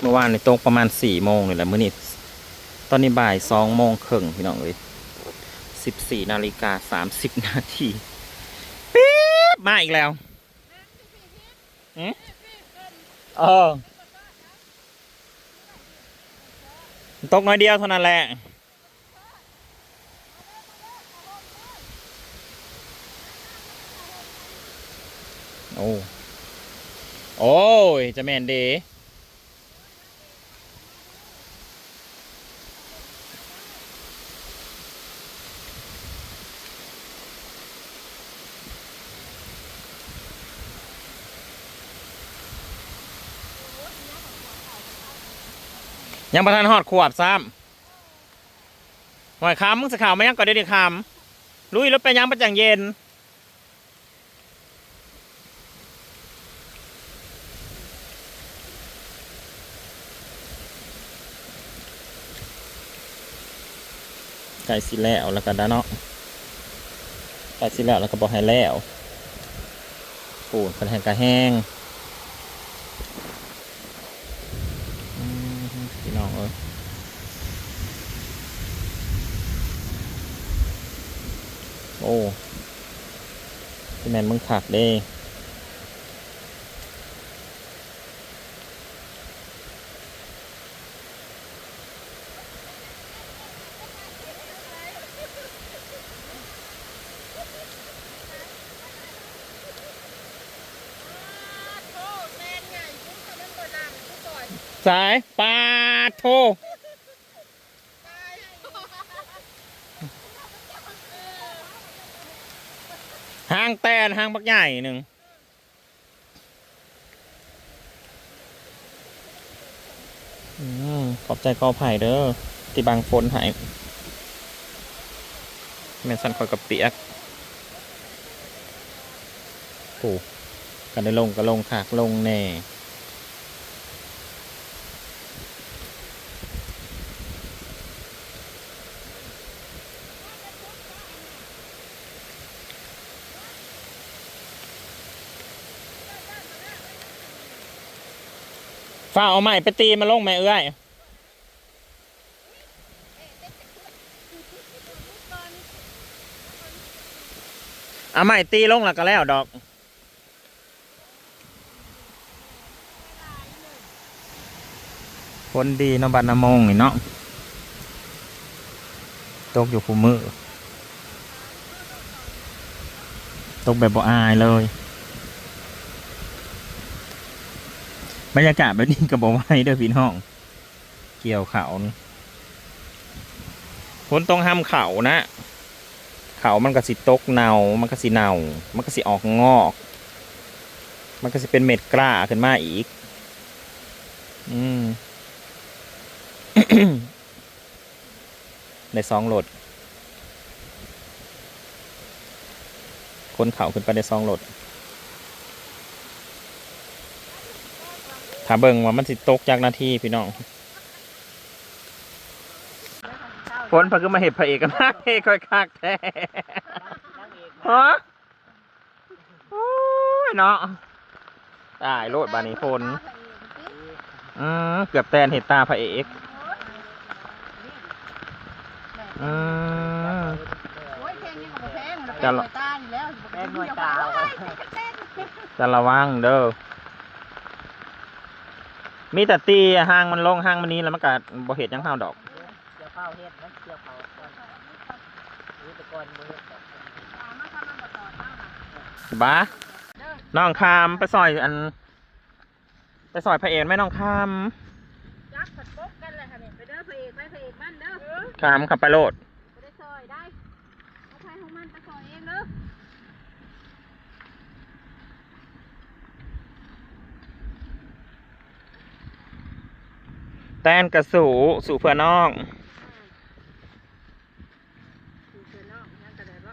เมื่อวานในตกประมาณสี่โมงนี่แหละมื้อนี้ตอนนี้บ่ายสองโมงครึ่งพี่น้องเอ้ยสิบสี่นาฬิกาสามสิบนาทีปี๊บมาอีกแล้วเออตกน้อยเดียวเท่านั้นแหละโอ้โอ้ยจะแมนเดยั ยังประทานหอดขวบซ้ำหอยคำมึงสข่าวไหมยังก่อนเดี๋ยวคำลุยรถไปยังประจังเย็น ไก่สิแล้วแล้วก็ด้านเนาะไก่สิแล้วแล้วก็บอกให้แล้วปูนเป็นแห้งกระแห้งอืมพี่น้องเอ้ยโอ้พี่แมนมึงขักเด้สายปาโทห้างแตน ห้างบักใหญ่หนึ่งอขอบใจกอไผ่เด้อที่บางฝนหายแมนสันคอยกับเปียกโอ้กันได้ลงก็ลงขากลงแน่ ฝ้าเอาใหม่ไปตีมาลงแม่เอ้ยเอาใหม่ตีลงแล้วก็แล้วดอกคนดีเนาะบัดนามงนี่เนาะตกอยู่คู่มือตกแบบบ่อายเลย บรรยากาศแบบนี้ก็บอกไว้เด้อพี่น้อง เกี่ยวเขาคนต้องห้ามเขานะ เขามันก็สิตกเนา มันก็สิเนา มันก็สิออกงอก มันก็สิเป็นเม็ดกล้าขึ้นมาอีก อืมในซองโหลด คนเขาขึ้นไปในซองโหลด ถ้าเบิ่งว่ามันสิตกจากหนาทีพี่น้องฝนเพิ่งมาเห็ดพระเอกกันนะเฮ้ค่อยคักแท้ฮะโอ้ยเนาะตายโลดบานี้ฝนอืมเกือบแตนเห็ดตาพระเอกอืมโอ้ยเพลงนี้ก็บ่แพงมันจะเป็นหละน่วยตาอยู่แล้วแป้งหน่วยตาโอ้เอาไว้ยเต้นจะระวังเด้อ มีแต่ตีห่างมันลงห่างมันนี้แล้วมันก็บ่เห็ดหยังห้าวดอกเกี่ยวข้าวเฮ็ดนะเกี่ยวข้าวก่อนนี่แต่ก่อนมือเฮ็ดดอกมาทำมันบ่ต่อเจ้าน่ะบ้าน้องคามไปซอยอัน ไปซอยพระเอกไหมน้องคามจักผัดปกกันเลยค่ะนี่ไปเด้อพระเอกไปพระเอกมันเด้อคามขับไปโลด บ่ได้ซอยได้เอาไปของมันไปซอยเองเด้อ แต้นกระสูสู่เพื่อน้องอยู่เพิ่นเนาะนั่นก็ได้บ่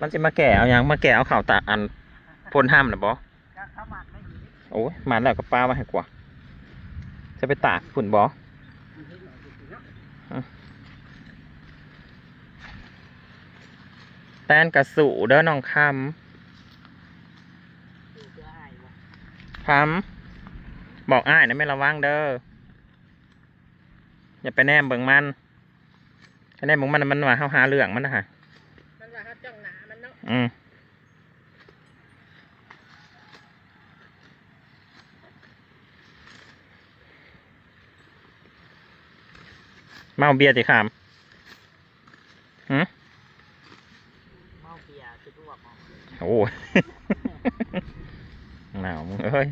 มันจะมาแก่เอาหยังมาแก่เอาข่าวตาอันพ่นห้ามนะบอจะเข้ามาไม่อโอ้ยมาแล้วกับป้ามาให้กว่า จะไปตากฝุ่นบอ อยู่ที่ไหนอยู่ที่เนาะ แตนกระสุเด้อน้องคดูเพื่อให้บ่ำคำบอกอ้ายนะไม่ระวังเด้ออย่าไปแนมเบิ่งมันถ้าแนมเบิ่งมันน่ะมันว่าเฮาหาเรื่องมันนะฮะมันว่าเขาจ้องหนามันเนาะอืมเมาเบียร์ติขามหืม เมาเบียร์คือพวกของ โอ้ยหนาวมึงเอ้ย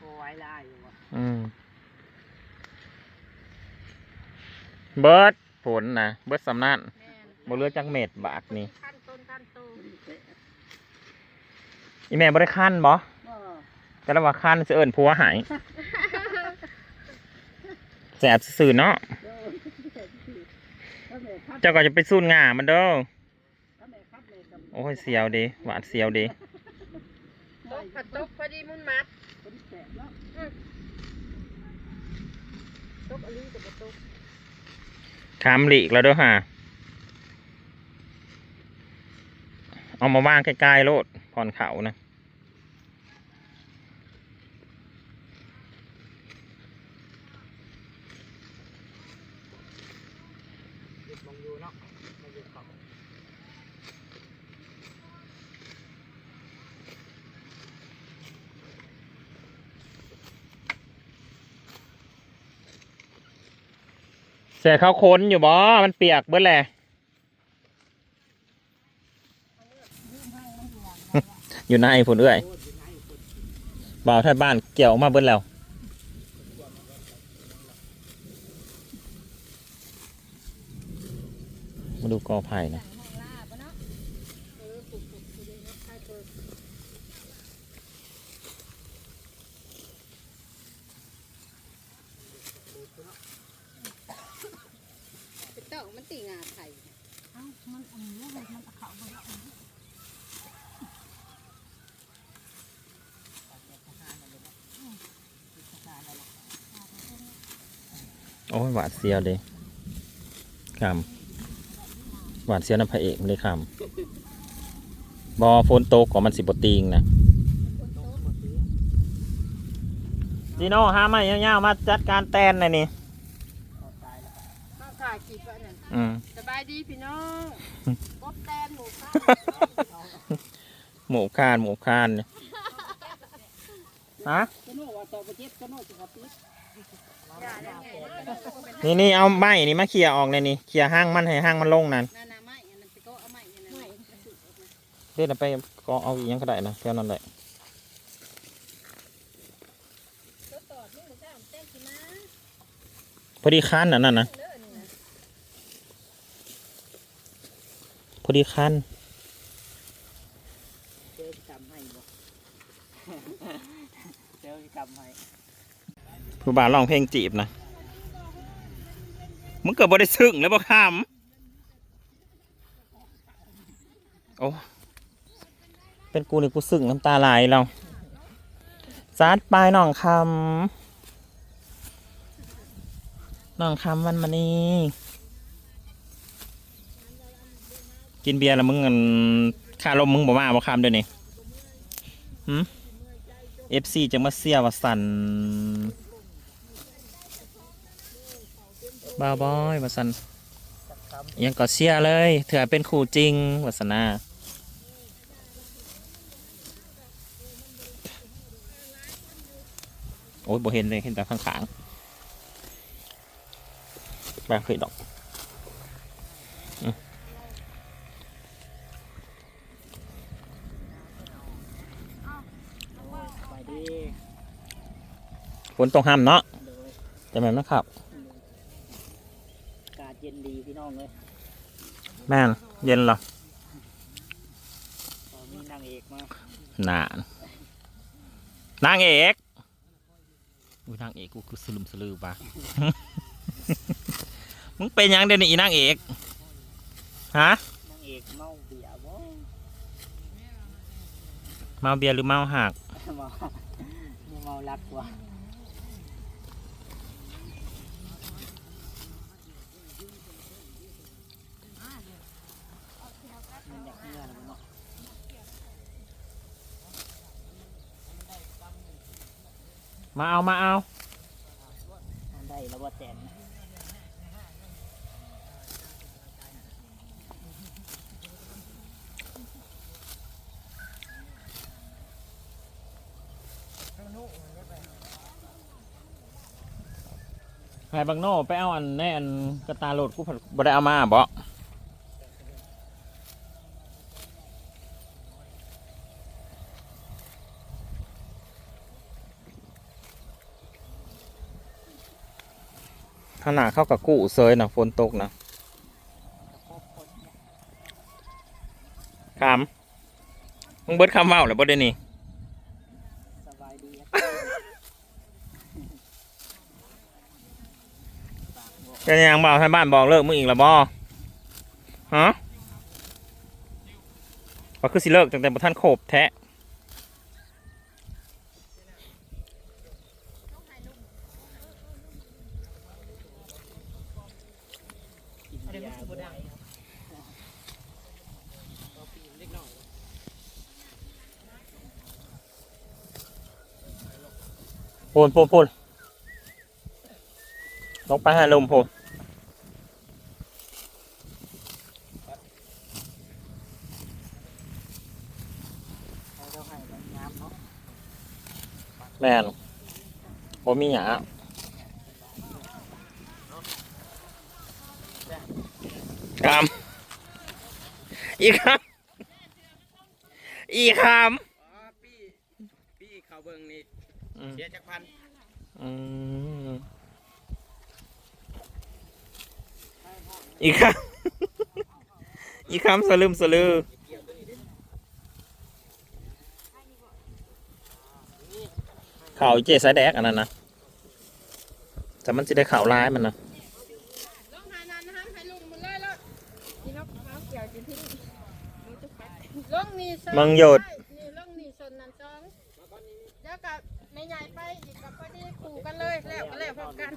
โอ้ไว้ไล่อยู่บ่อืมเบิร์ดผลนะเบิร์ดสำนันแม่นบ่เลือจักเม็ดบาทนี่ขั้นต้นขั้นโตอีแม่บ่ได้คันบ่บ่แต่ละว่าคันสิเอิ้นผัวหายแสบซื่อๆเนาะถ้าแม่คัดเจ้าก็จะไปสูนงามันเด้อ ถ้าแม่คัดเลยกับ โอ้ยเสียวดีหวาดเสียวดีตกผัดตกพอดีมุนมัดคนแสบเนาะตกอลีกับบ่ตกคำหลีกแล้วเด้อฮะเอามาว่างใกล้ๆโลดพรเขานะ หยุดมองอยู่เนาะมาอยู่เขา เสียเขาค้นอยู่บ่ มันเปียกเบิดแหละอยู่ในผุนเอื้อยโอ้ยอยู่ไหนบ่าวท่าบ้านเกี่ยวออกมาเบิดแล้วมาดูกอไผ่นะ ห้องลาบเนาะเออปลูกปลูกปลูกเนาะใครเปิด เป็นเต่ามันตีงาไข่ เอ้ามันอันนี้เลยมันเอาเขาบ่ได้ โอ้ยหวาดเสียวเลยคำหวาดเสียวน้ำพระเอกเลยคำบอฝนตกกว่ามันสิบติงนะจีโน่ห้าไม้ยาวๆมาจัดการแตนหน่อยนี่เขาตายแล้วข้าวขาขีดว่านั่นอืมสบายดีพี่น้องกบแตนหมูข้าวหมูคานหมูคานเนี่ยฮะก็โน่ว่าต่อไปเจ็บก็โน่สิครับพี่อย่าได้ไง นี่นี่เอาไม้นี่มาเคลียร์ออกเลยนี่เคลียร์ห้างมันให้ห้างมันลงนั่นนานาไม้อันนั้นไปก็เอาไม้อันนั้นมาสุกออกมาเดี๋ยวเราไปก็เอาอีกยังก็ได้นะแค่นั้นแหละตัวตอดนี่หมูข้าแต้มกินนะพอดีคันน่ะนั่นนะเด้อนี่นะพอดีคันเจอจำให้บ่เจอที่กำให้ ผู้บ่าวร้องเพลงจีบนะมึงเกิดบ่ได้ซึ้งแล้วบ่คำโอ้เป็นกูนี่กูซึ้งน้ำตาไหลเราซัดปลายน้องคำน้องคำมันมานี่กินเบียร์แล้วมึงเงินค่าลมมึงบ่มาบ่คำเดี๋ยวนี้หืม FC จะมาเสียว่าสัน บ้าบอยว่าสันยังก็เสียเลยเถื่อเป็นคู่จริงวัสนาโอ้ยบ่เห็นเลยเห็นแต่ข้างขางแบบเคยดอกำสบฝนตกห้ามเนาะจะแม่นนะครับ เย็นดีพี่น้องเลยแม่นเย็นเหรอพอมีนางเอกมานานนางเอกอุ้ยนางเอกกูคือสลืมสลือปะ มึงเป็นหยังเดี๋ยวนี้อีนางเอกฮะนางเอกเมาเบียร์บ่เมาเบียร์หรือเมาหัก เมานี่เมารักกว่า มาเอามาเอาได้แล้วว่าแตนนะไฮบังโน่ไปเอาอันแน่อันกระตาโหลดกูผัดบ่ได้เอามาบ่ ขนาดเข้ากับกู้เซยนะฝนตกนะคำมึงเบิดคำเมาเลยบ่ได้นี่สบายดีอะจะยังบอกให้บ้านบอกเลิกมึงอีกล้วบ่ฮะว่าคือสิเลิกตั้งแต่บ่ท่านโคบแท้นยาบ่ได้ พูนพูนพูนลงไปห้ลมพูนแม่นบ่มีหยาคำอีกคำอีกคอ๋อพี่ พี่เขาเบิ่งนี่ อืมเสียจักพันอืมอีกคำ อีกคำสลืมสลือ ข่าวอีเจสายแดกอันนั้นนะแต่มันจะได้ข่าวร้ายมันนะลงหานันนะคะให้ลุงมันเลยแล้วนี่นกเอาเกี่ยวจะทิ้งลงนี่ซองมังหยด นี่ลงนี่ชนนันซองเดี๋ยวกับไม่ใหญ่ไปอีกกับพอดีขู่กันเลยแล้วก็แล้วพร้อมกัน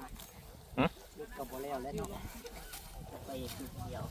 กับ่แล้วแล้วเนาะไปเดียว